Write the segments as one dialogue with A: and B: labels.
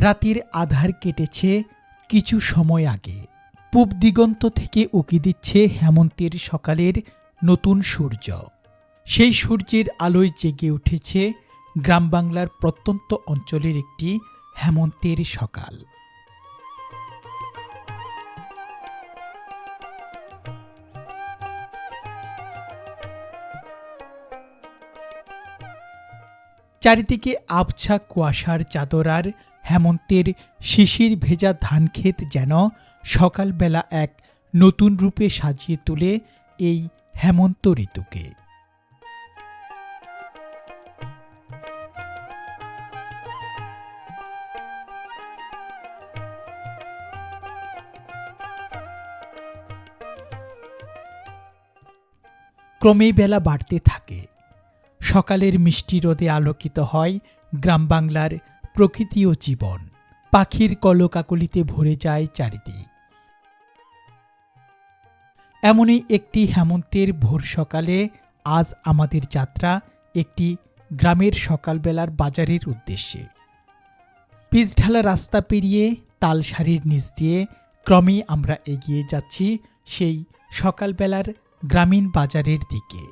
A: রাতের আধার কেটেছে কিছু সময় আগে। পূব দিগন্ত থেকে উকি দিচ্ছে হেমন্তের সকালের নতুন সূর্য। সেই সূর্যের আলোয় জেগে উঠেছে গ্রাম বাংলার প্রত্যন্ত অঞ্চলের একটি হেমন্তের সকাল। চারিদিকে আবছা কুয়াশার চাদর আর হেমন্তের শিশির ভেজা ধানক্ষেত যেন সকালবেলা এক নতুন রূপে সাজিয়ে তোলে এই হেমন্ত ঋতুকে। ক্রমেই বেলা বাড়তে থাকে। সকালের মিষ্টি রোদে আলোকিত হয় গ্রাম বাংলার প্রকৃতি ও জীবন। পাখির কলকাকলিতে ভরে যায় চারিদিক। এমনই একটি হেমন্তের ভোর সকালে আজ আমাদের যাত্রা একটি গ্রামের সকালবেলার বাজারের উদ্দেশ্যে। পিচঢালা রাস্তা পেরিয়ে তালসারির নিচ দিয়ে ক্রমেই আমরা এগিয়ে যাচ্ছি সেই সকালবেলার গ্রামীণ বাজারের দিকে।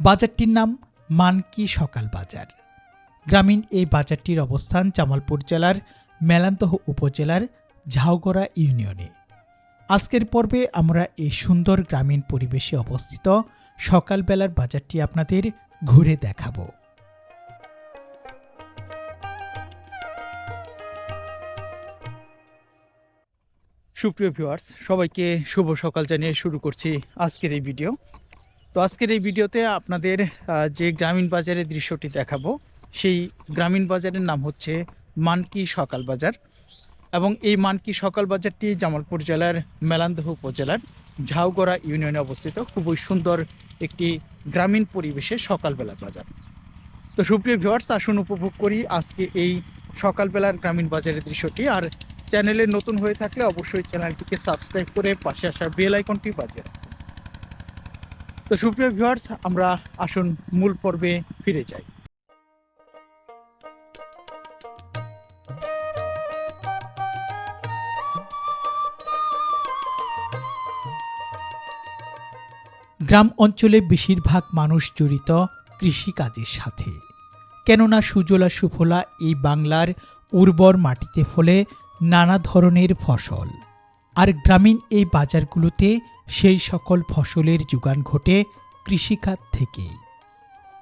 A: বাজারটির নাম মানকি সকাল বাজার। গ্রামীণ এই বাজারটির অবস্থান জামালপুর জেলার মেলান্তহ উপজেলার ঝাউগড়া ইউনিয়নে। আজকের পর্বে আমরা এই সুন্দর গ্রামীণ পরিবেশে অবস্থিত সকালবেলার বাজারটি আপনাদের ঘুরে দেখাবো। সুপ্রিয় ভিউয়ার্স, সবাইকে শুভ সকাল জানিয়ে শুরু করছি আজকের এই ভিডিও। তো আজকের এই ভিডিওতে আপনাদের যে গ্রামীণ বাজারের দৃশ্যটি দেখাবো, সেই গ্রামীণ বাজারের নাম হচ্ছে মানকি সকাল বাজার এবং এই মানকি সকাল বাজারটি জামালপুর জেলার মেলান্দহ উপজেলার ঝাউগড়া ইউনিয়নে অবস্থিত। খুবই সুন্দর একটি গ্রামীণ পরিবেশে সকালবেলার বাজার। তো সুপ্রিয় ভিওয়ার্স আসুন উপভোগ করি আজকে এই সকালবেলার গ্রামীণ বাজারের দৃশ্যটি। আর চ্যানেলে নতুন হয়ে থাকলে অবশ্যই চ্যানেলটিকে সাবস্ক্রাইব করে পাশে আসা বেল আইকনটি বাজিয়ে। তো সুপ্রিয় ভিওয়ার্স আমরা আসুন মূল পর্বে ফিরে যাই। গ্রাম অঞ্চলে বেশিরভাগ মানুষ জড়িত কৃষিকাজের সাথে। কেননা সুজলা সুফলা এই বাংলার উর্বর মাটিতে ফলে নানা ধরনের ফসল। আর গ্রামীণ এই বাজারগুলোতে সেই সকল ফসলের যোগান ঘটে কৃষিখাত থেকেই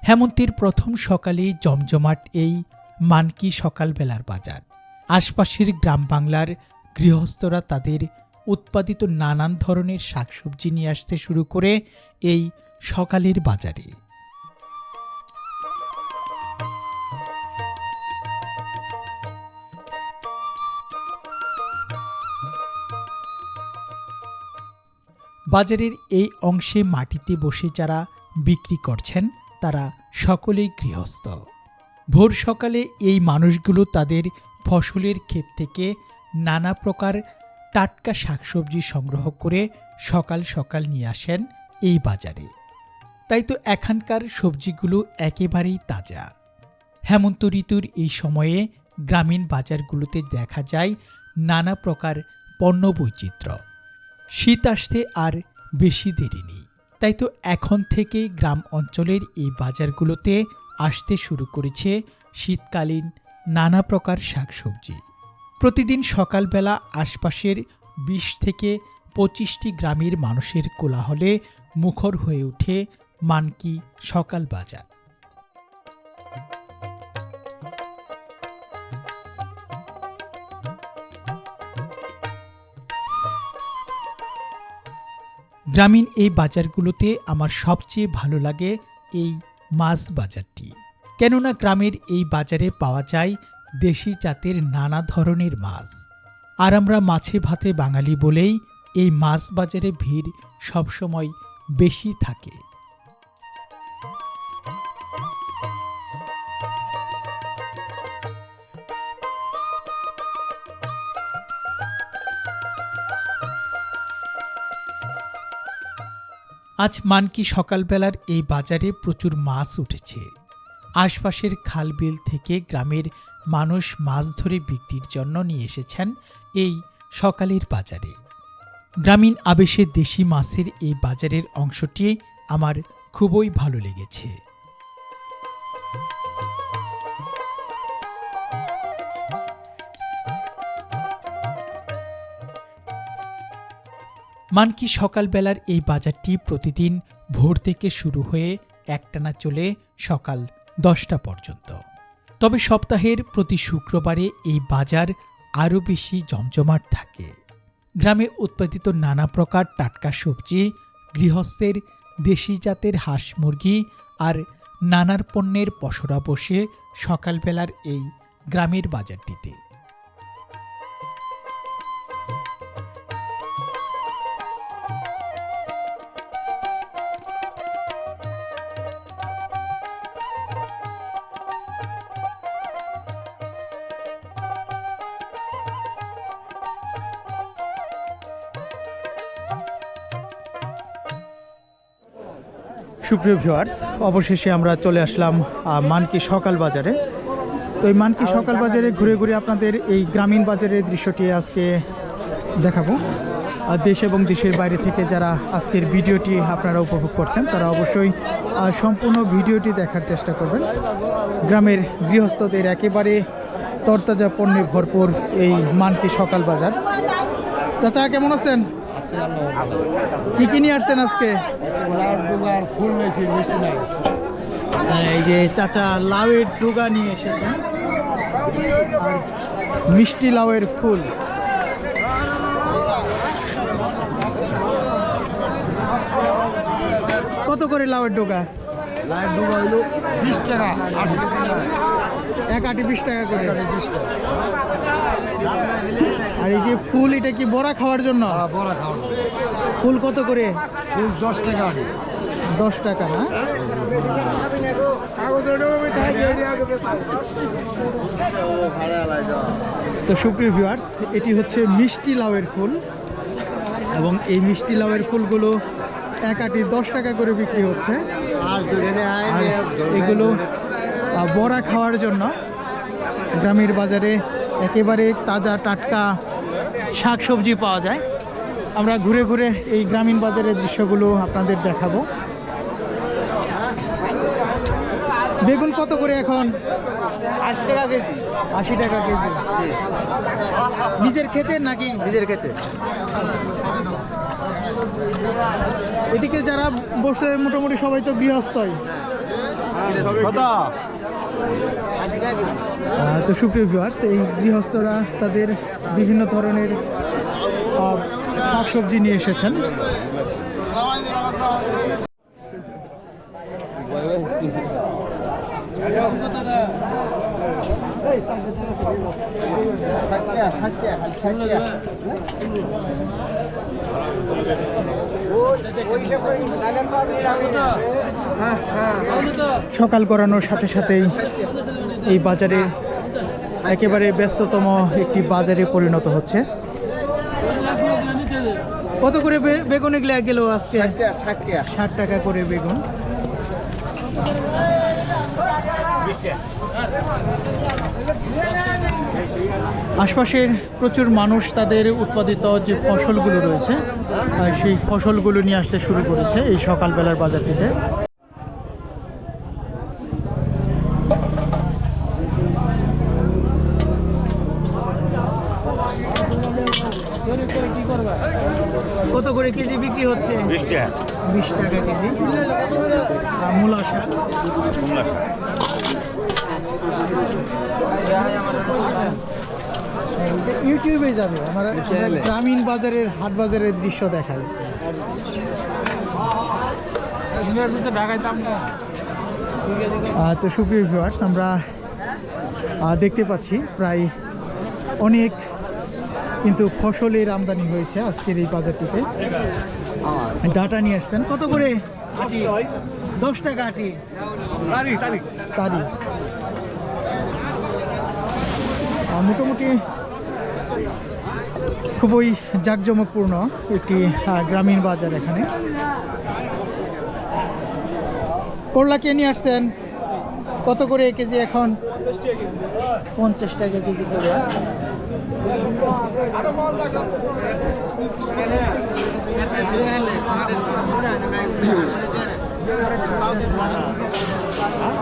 A: হেমন্তের প্রথম সকালে জমজমাট এই মানকি সকালবেলার বাজার। আশপাশের গ্রাম বাংলার গৃহস্থরা তাদের উৎপাদিত নানান ধরনের শাকসবজি নিয়ে আসতে শুরু করে এই সকালের বাজারে। বাজারের এই অংশে মাটিতে বসে যারা বিক্রি করছেন, তারা সকলেই গৃহস্থ। ভোর সকালে এই মানুষগুলো তাদের ফসলের ক্ষেত থেকে নানা প্রকার টাটকা শাকসবজি সংগ্রহ করে সকাল সকাল নিয়ে আসেন এই বাজারে। তাই তো এখানকার সবজিগুলো একেবারেই তাজা। হেমন্ত ঋতুর এই সময়ে গ্রামীণ বাজারগুলোতে দেখা যায় নানা প্রকার পণ্য বৈচিত্র্য শীত আসতে আর বেশি দেরি নেই। তাই তো এখন থেকে গ্রাম অঞ্চলের এই বাজারগুলোতে আসতে শুরু করেছে শীতকালীন নানা প্রকার শাকসবজি। প্রতিদিন সকালবেলা আশপাশের বিশ থেকে পঁচিশটি গ্রামের মানুষের কোলাহলে মুখর হয়ে ওঠে মানকি সকাল বাজার। গ্রামীণ এই বাজারগুলোতে আমার সবচেয়ে ভালো লাগে এই মাছ বাজারটি। কেননা গ্রামের এই বাজারে পাওয়া যায় দেশি জাতের নানা ধরনের মাছ।
B: আর আমরা মাছে ভাতে বাঙালি বলেই এই মাছ বাজারে ভিড় সবসময় বেশি থাকে। আজ মানকি সকালবেলার এই বাজারে প্রচুর মাছ উঠেছে। আশপাশের খাল বিল থেকে গ্রামের মানুষ মাছ ধরে বিক্রির জন্য নিয়ে এসেছেন এই সকালের বাজারে। গ্রামীণ আবেশে দেশি মাছের এই বাজারের অংশটি আমার খুবই ভালো লেগেছে। মানকি সকালবেলার এই বাজারটি প্রতিদিন ভোর থেকে শুরু হয়ে একটানা চলে সকাল দশটা পর্যন্ত। তবে সপ্তাহের প্রতি শুক্রবারে এই বাজার আরও বেশি জমজমাট থাকে। গ্রামে উৎপাদিত নানা প্রকার টাটকা সবজি, গৃহস্থের দেশি জাতের হাঁস মুরগি আর নানার পণ্যের পশরা বসে সকালবেলার এই গ্রামের বাজারটিতে। সুপ্রিয় ভিউয়ার্স অবশেষে আমরা চলে আসলাম মানকি সকাল বাজারে। তো এই মানকি সকাল বাজারে ঘুরে ঘুরে আপনাদের এই গ্রামীণ বাজারের দৃশ্যটি আজকে দেখাবো। আর দেশ এবং দেশের বাইরে থেকে যারা আজকের ভিডিওটি আপনারা উপভোগ করছেন, তারা অবশ্যই সম্পূর্ণ ভিডিওটি দেখার চেষ্টা করবেন। গ্রামের গৃহস্থদের একেবারে তরতাজা পণ্যে ভরপুর এই মানকি সকাল বাজার। চাচা, কেমন আছেন? কি কি নিয়ে আসছেন আজকে?
C: ফুল নিয়েছি বেশি
B: এই যে চাচা লাউয়ের ডুগা নিয়ে এসেছেন। মিষ্টি লাউয়ের ফুল। কত করে লাউয়ের ডোগা?
C: লাইট ডুবা হইল বিশ টাকা আশি টাকা।
B: এক আটি বিশ টাকা করে। আর এই যে ফুল এটা কি বড়া খাওয়ার জন্য?
C: বড়া খাওয়া
B: ফুল কত করে?
C: ফুল দশ টাকা
B: দশ টাকা না? তো সুপ্রিয় ভিউয়ার্স এটি হচ্ছে মিষ্টি লাউয়ের ফুল। এবং এই মিষ্টি লাউয়ের ফুলগুলো এক আটি দশ টাকা করে বিক্রি হচ্ছে। এগুলো বড়া খাওয়ার জন্য গ্রামের বাজারে একেবারে তাজা টাটকা শাকসবজি পাওয়া যায়। আমরা ঘুরে ঘুরে এই গ্রামীণ বাজারের দৃশ্যগুলো আপনাদের দেখাবো। বেগুন কত করে এখন?
C: আশি টাকা কেজি।
B: আশি টাকা কেজি। নিজের খেতে নাকি?
C: নিজের খেতে
B: এদিকে যারা বসে মোটামুটি সবাই তো গৃহস্থই। তো সুপ্রিয় ভিউয়ার্স এই গৃহস্থরা তাদের বিভিন্ন ধরনের শাকসবজি নিয়ে এসেছেন সকাল করানোর সাথে সাথেই এই বাজারে একেবারে ব্যস্ততম একটি বাজারে পরিণত হচ্ছে। কত করে বেগুন এগুলো গেল আজকে? ষাট টাকা করে বেগুন। আশপাশের প্রচুর মানুষ তাদের উৎপাদিত যে ফসলগুলো রয়েছে সেই ফসলগুলো নিয়ে আসতে শুরু করেছে এই সকালবেলার বাজারটিতে কত করে কেজি বিক্রি হচ্ছে বিশ টাকা কেজি আর মূলা শাক এটা ইউটিউবে যাবে আমার আমরা গ্রামীণ বাজারের হাট বাজারের দৃশ্য দেখায়। তো সুপ্রিয় ভিউয়ার্স আমরা দেখতে পাচ্ছি প্রায় অনেক কিন্তু ফসলের আমদানি হয়েছে আজকের এই বাজারটিতে। ডাটা নিয়ে আসছেন। কত করে? আটি দশ টাকা আটি। তারি মোটামুটি খুবই জাঁকজমকপূর্ণ একটি গ্রামীণ বাজার এখানে। করলা কে নিয়ে আসছেন? কত করে কেজি এখন? পঞ্চাশ টাকা কেজি করে।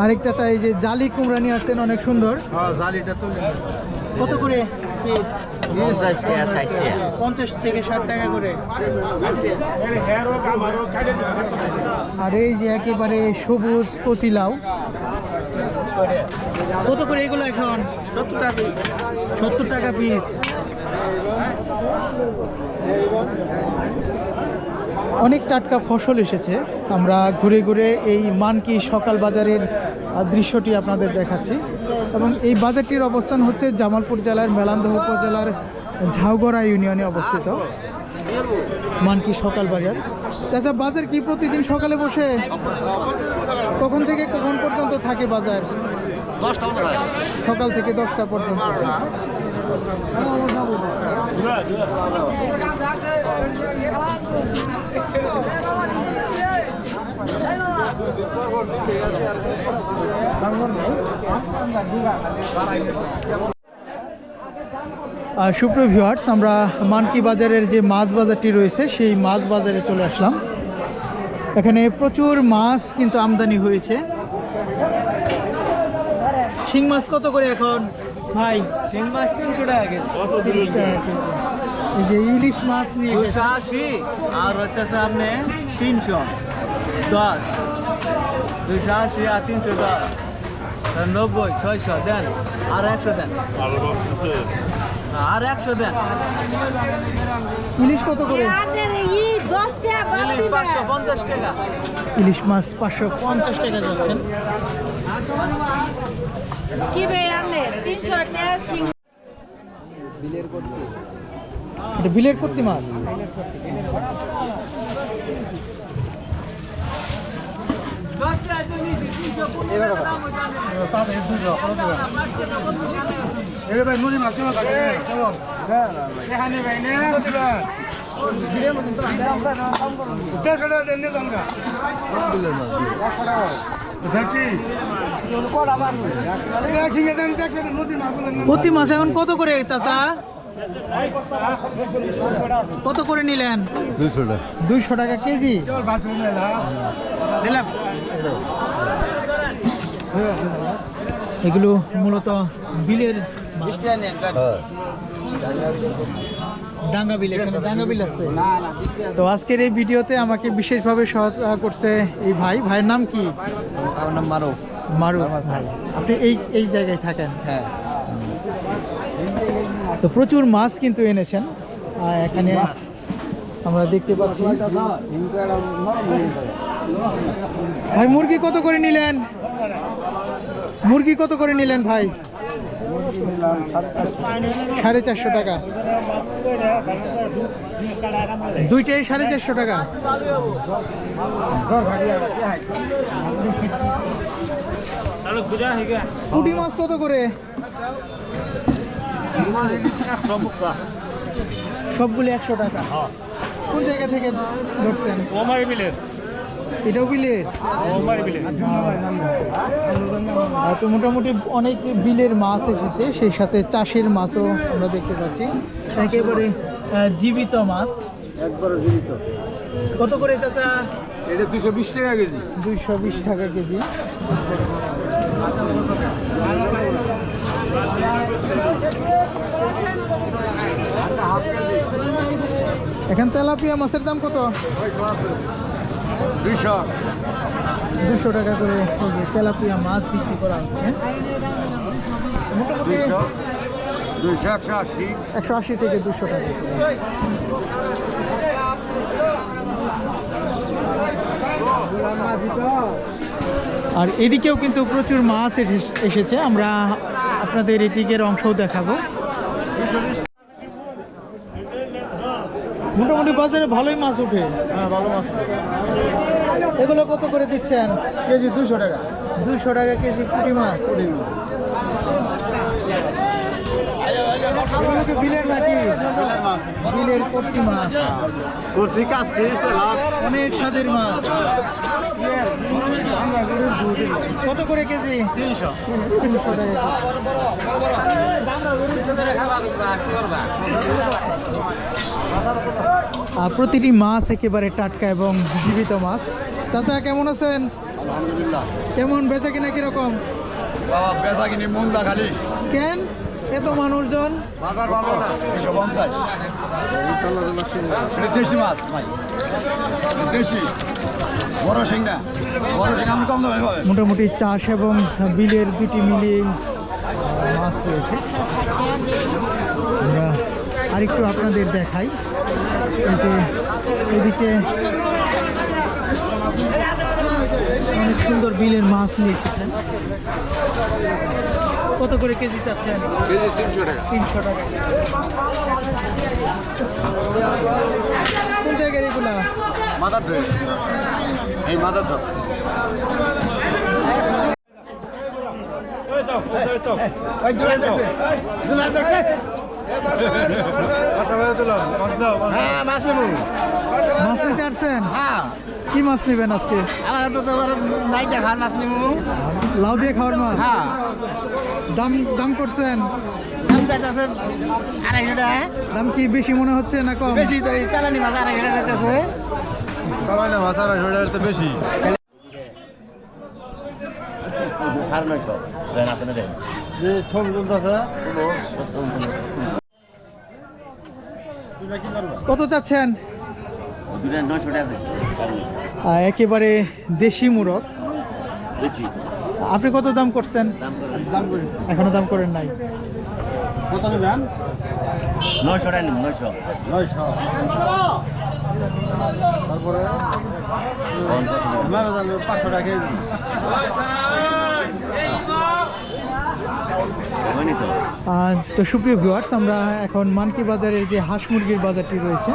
B: আরেক চাচা এই যে জালি কুমড়া নিয়ে আসছেন অনেক সুন্দর।
C: হ্যাঁ জালিটা তুলে
B: কত করে পিস
C: পঞ্চাশ টাকা
B: পঞ্চাশ থেকে ষাট টাকা করে। আর এই যে একেবারে সবুজ কচি লাউ। কত করে এগুলো এখন? সত্তর টাকা পিস সত্তর টাকা পিস অনেক টাটকা ফসল এসেছে। আমরা ঘুরে ঘুরে এই মানকি সকাল বাজারের দৃশ্যটি আপনাদের দেখাচ্ছি। এবং এই বাজারটির অবস্থান হচ্ছে জামালপুর জেলার মেলান্দহ উপজেলার ঝাউগড়া ইউনিয়নে অবস্থিত। মানকি সকাল বাজার। চাচা বাজার কি প্রতিদিন সকালে বসে? কখন থেকে কখন পর্যন্ত থাকে বাজার? সকাল থেকে দশটা পর্যন্ত। সুপ্রিয় ভিউয়ার্স আমরা মানকি বাজারের যে মাছ বাজারটি রয়েছে, সেই মাছ বাজারে চলে আসলাম। এখানে প্রচুর মাছ কিন্তু আমদানি হয়েছে। শিং মাছ কত করে এখন? ভাই
D: শিং মাছ তিনশো টাকা কেজি।
B: তিরিশ টাকা কেজি। এই যে ইলিশ মাছ নিয়ে
D: দুশো আশি আর হইতেছে আপনি তিনশো। দশ। দুশো আশি আর তিনশো দশ। নব্বই ছয়শো দেন। আর একশো দেন। আর একশো দেন।
B: ইলিশ কত করে?
E: দশ টাকা
D: ইলিশ পাঁচশো পঞ্চাশ টাকা।
B: ইলিশ মাছ পাঁচশো পঞ্চাশ টাকা যাচ্ছেন।
E: কি বে আনে তিনশো টাকা শিং
B: এটা বিলের কর্তি মাছ।
D: দশ টাকা তো নিয়েছি তিনশো পনেরো টাকা দাম ওইটা
C: এরে ভাই নদী মাছ। দেখি।
B: কর্তি মাছ এখন কত করে চাচা? কত করে নিলেন?
C: টাকা।
B: দুইশো টাকা কেজি?
C: দিলাম।
B: এগুলো মূলত বিলের ডাঙ্গা বিল এখানে ডাঙ্গা বিল আছে। তো আজকের এই ভিডিওতে আমাকে বিশেষভাবে সহায়তা করছে এই ভাই। ভাইয়ের নাম কি?
D: আমার নাম মারো
B: ভাই। আপনি এই এই জায়গায় থাকেন।
D: হ্যাঁ।
B: তো প্রচুর মাছ কিন্তু এনেছেন। আর এখানে আমরা দেখতে পাচ্ছি। ভাই মুরগি কত করে নিলেন? মুরগি কত করে নিলেন ভাই? সাড়ে চারশো টাকা। দুইটাই সাড়ে চারশো টাকা। পুঁটি মাছ কত করে? সবগুলো একশো টাকা। কোন জায়গা থেকে ধরছেন?
D: ওমারি বিলের।
B: এটাও বিলের?
D: ওমারি বিলের।
B: তো মোটামুটি অনেক বিলের মাছ এসেছে সেই সাথে চাষের মাছও আমরা দেখতে পাচ্ছি। একেবারে জীবিত মাছ।
C: একবারও জীবিত।
B: কত করে চাচা?
C: এটা দুশো বিশ টাকা কেজি।
B: দুইশো বিশ টাকা কেজি। এখান তেলাপিয়া মাছের দাম কত?
C: দুইশো।
B: দুশো টাকা করে তেলাপিয়া মাছ বিক্রি করা হচ্ছে। মোটামুটি
C: একশো আশি।
B: থেকে দুশো টাকা। আর এদিকেও কিন্তু প্রচুর মাছ এসে- এসেছে। আমরা আপনাদের এদিকের অংশও দেখাবো। মোটামুটি বাজারে ভালোই মাছ ওঠে।
C: হ্যাঁ ভালো মাছ
B: এগুলো কত করে দিচ্ছেন?
C: কেজি দুশো টাকা।
B: দুশো টাকা কেজি পুঁটি মাছ। বিলের নাকি? বিলের মাছ।
C: করছি কাজ খেয়েছে
B: অনেক স্বাদের মাছ। কত করে কেজি?
C: তিনশো।
B: তিনশো টাকা প্রতিটি মাছ একেবারে টাটকা এবং জীবিত মাছ। চাচা কেমন আছেন?
C: আলহামদুলিল্লাহ।
B: কেমন বেচা কিনা কীরকম?
C: বাবা বেচা কিনি মুন্দা খালি।
B: কেন? এত মানুষজন?
C: বাজার ভালো না দুশো পঞ্চাশ। দেশি মাছ ভাই। দেশি। বড় সিং না। বড় সিং আমি কম দামে
B: মোটামুটি চাষ এবং বিলের দুটি মিলিয়ে মাছ রয়েছে। আরেকটু আপনাদের দেখাই এই যে এদিকে অনেক সুন্দর বিলের মাছ নিয়ে এসেছেন কত করে কেজি চাচ্ছেন
C: তিনশো টাকা
B: তিনশো টাকা কোন জায়গার এগুলা
C: এই ধর হ্যাঁ মাছ নেব
B: মাছ নিতে আসছেন
C: হ্যাঁ
B: কি মাছ নেবেন আজকে
C: আমার তো তোমার নাই দেখার মাছ নেব
B: লাউ দিয়ে খাওয়ার মাছ
C: হ্যাঁ
B: দাম দাম করছেন
C: দাম চাইতেছে আড়াইশো টাকা
B: দাম কি বেশি মনে হচ্ছে না কম
C: বেশি তো চালানি মাছ আড়াইশো টাকা চাইতেছে চালানি মাছ আড়াইশো টাকা তো বেশি সাড়ে নয়শো দেন আপনি দেন যে ছবি তুলতেছে
B: কত চাচ্ছেন? একেবারে দেশি মুরগ। আপনি কত দাম করছেন?
C: এখনও দাম
B: করেন নাই।
C: কত নেবেন?
F: নয়শো টাকা নিন নয়শো।
C: নয়শো। তারপরে? পাঁচশো টাকা
F: তো?
B: সুপ্রিয় ভিউয়ার্স আমরা এখন মানকি বাজারের যে হাঁস মুরগির বাজারটি রয়েছে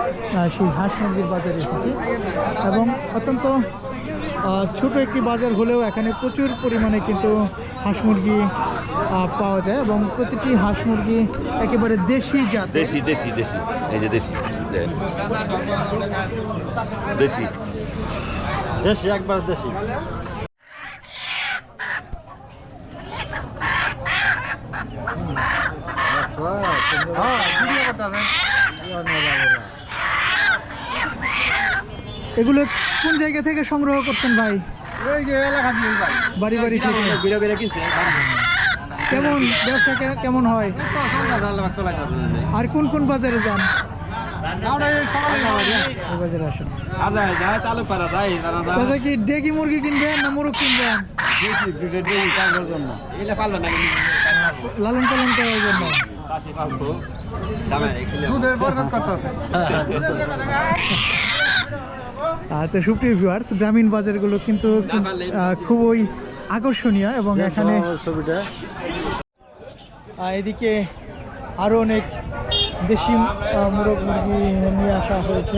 B: সেই হাঁস মুরগির বাজারে এসেছি। এবং অত্যন্ত ছোট একটি বাজার হলেও এখানে প্রচুর পরিমাণে কিন্তু হাঁস মুরগি পাওয়া যায় এবং প্রতিটি হাঁস মুরগি একেবারে দেশি জাত
F: দেশি দেশি দেশি। এই যে দেশি। দেশি।
C: দেশি একবার দেশি।
B: এগুলো কোন জায়গা থেকে সংগ্রহ করছেন ভাই? বাড়ি বাড়ি থেকে।
C: কিনছে
B: কেমন ব্যবসা কেমন হয়? আর কোন কোন বাজারে যান? কি ডেকি মুরগি কিনবেন না মোরগ কিনবেন? লালন পালন করার জন্য। তো সুপ্রিয় ভিউয়ার্স গ্রামীণ বাজারগুলো কিন্তু আহ, খুবই আকর্ষণীয় এবং এখানে এদিকে আরও অনেক দেশি মোরগ মুরগি নিয়ে আসা হয়েছে।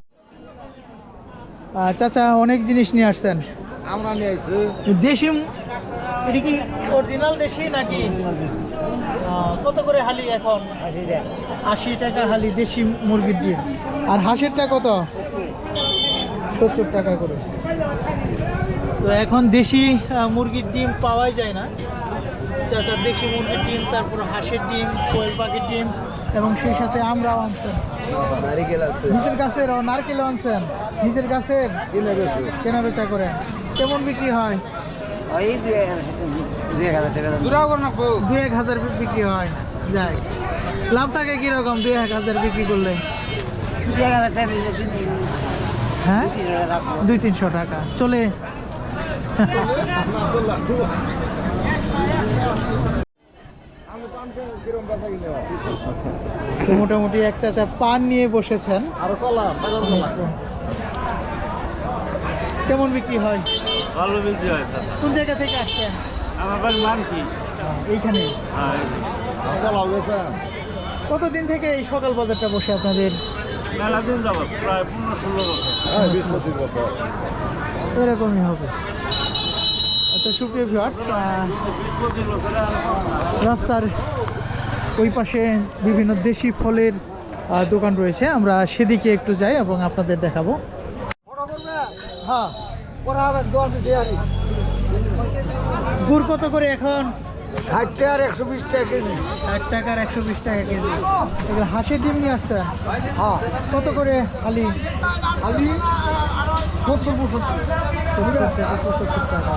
B: চাচা অনেক জিনিস নিয়ে আসছেন।
C: আমরা নিয়ে আইছি।
B: দেশি এটা কি অরিজিনাল দেশি নাকি? কত করে হালি এখন? আশি টাকা। হালি দেশি মুরগির ডিম। আর হাঁসেরটা কত? সত্তর টাকা করে। তো এখন দেশি মুরগির ডিম পাওয়াই যায় না। চাচা দেশি মুরগির ডিম তারপর হাঁসের ডিম কোয়েল পাখির ডিম। এবং সেই সাথে আমরাও আনছেন। নিজের গাছের নারকেলও আনছেন। নিজের গাছের কেনা বেচা করে। কেমন বিক্রি হয়? দুই এক হাজার বিক্রি হয়। যাই। লাভ থাকে কীরকম দুই এক হাজার বিক্রি করলে হ্যাঁ? দুই তিনশো টাকা। চলে। তো মোটামুটি এক চাচা পান নিয়ে বসেছেন।
C: আর কলা সাগর কলা।
B: কেমন বিক্রি হয়?
D: ভালো বিক্রি হয়
B: কোন জায়গা থেকে আসছেন?
D: আমার বাড়ি মানকি।
B: এইখানে?
D: হ্যাঁ
C: কলা
B: কতদিন থেকে এই সকাল বাজারটা বসে আপনাদের?
D: মেলা দিন যাব প্রায় পনেরো ষোলো বছর।
C: হ্যাঁ বিশ পঁচিশ বছর।
B: এরকমই হবে। তো সুপ্রিয় ভিউয়ার্স রাস্তার ওই পাশে বিভিন্ন দেশি ফলের দোকান রয়েছে। আমরা সেদিকে একটু যাই এবং আপনাদের দেখাবো। হ্যাঁ গুড় কত করে এখন?
C: ষাট একশো বিশ টাকা কেজি।
B: ষাট টাকার একশো বিশ টাকা কেজি। এগুলো হাঁসের ডিম নিয়ে আসছেন?
C: হ্যাঁ।
B: কত করে হালি?
C: আমি সত্তর পঁচাত্তর
B: সত্তর পঁচাত্তর টাকা।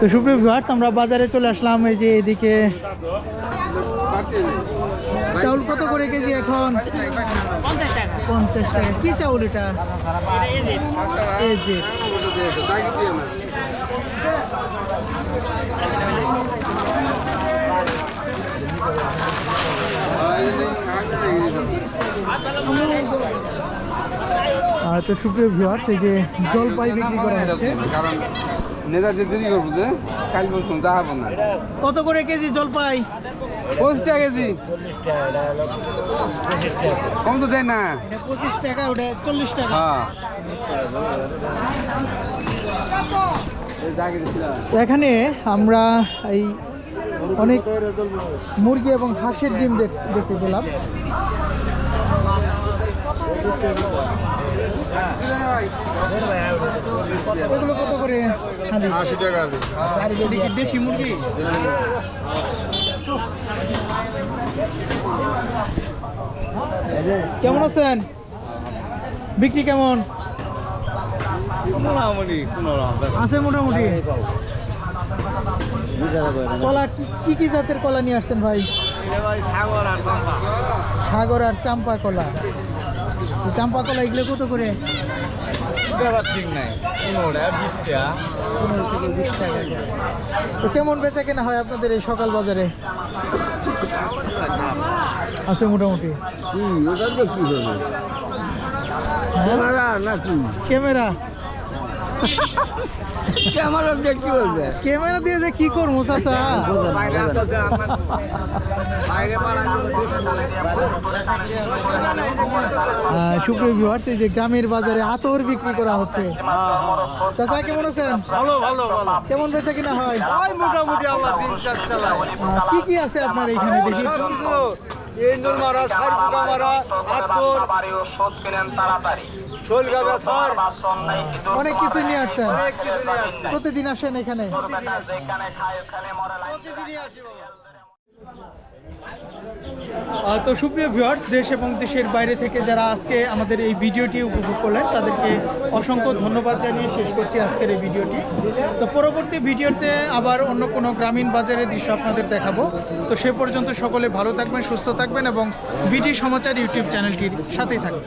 B: তো সুপ্রিয় ভিউয়ার্স আমরা বাজারে চলে আসলাম, এই যে এদিকে চাউল কত করে কেজি এখন? পঞ্চাশ টাকা। কি চাউল এটা? আর তো সুপ্রিয় ভিউয়ার্স এই যে জলপাই বিক্রি করা হচ্ছে।
G: কারণ নেতাদের দেরি করব যে কাল পরশু যাব না।
B: কত করে কেজি জলপাই?
G: পঁচিশ টাকা কেজি। কম তো দেয় না।
B: পঁচিশ টাকা ওটা চল্লিশ টাকা।
G: হ্যাঁ।
B: এখানে আমরা এই অনেক মুরগি এবং হাঁসের ডিম দেখ- দেখতে পেলাম। এগুলো কত করে?
G: আশি টাকা আছে।
B: এদিকে দেশি মুরগি? কেমন আছেন? বিক্রি কেমন?
D: মোটামুটি
B: আছে মোটামুটি? কলা কি- কি কি জাতের কলা নিয়ে আসছেন ভাই?
D: সাগর আর
B: আর চাম্পা কলা। চাম্পা কলা এগুলো কত করে?
D: ঠিক নাই। পনেরো
B: থেকে বিশ টাকা। তো কেমন বেচা কেনা হয় আপনাদের এই সকাল বাজারে? আছে মোটামুটি। হ্যাঁ? ক্যামেরা? ক্যামেরা দিয়ে যে কি করব চাচা? সুপ্রিয় ভিউয়ার্স এই যে গ্রামের বাজারে আতর বিক্রি করা হচ্ছে। চাচা কেমন আছেন?
D: ভালো ভালো ভালো।
B: কেমন বেচা কিনা হয়?
D: ওই মোটামুটি আল্লাহ দিন চালায়।
B: কি কি আছে আপনার এখানে দেখি
D: সব কিছু। ইন্দুর মারা সার ফুটা মারা আতর শৈলগা
B: অনেক কিছু নিয়ে আসছেন। প্রতিদিন আসেন এখানে। তো সুপ্রিয় ভিউয়ার্স দেশ এবং দেশের বাইরে থেকে যারা আজকে আমাদের এই ভিডিওটি উপভোগ করলেন তাদেরকে অসংখ্য ধন্যবাদ জানিয়ে শেষ করছি আজকের এই ভিডিওটি। তো পরবর্তী ভিডিওতে আবার অন্য কোনো গ্রামীণ বাজারের দৃশ্য আপনাদের দেখাবো। তো সে পর্যন্ত সকলে ভালো থাকবেন সুস্থ থাকবেন এবং বিটি সমাচার ইউটিউব চ্যানেলটির সাথেই থাকবেন।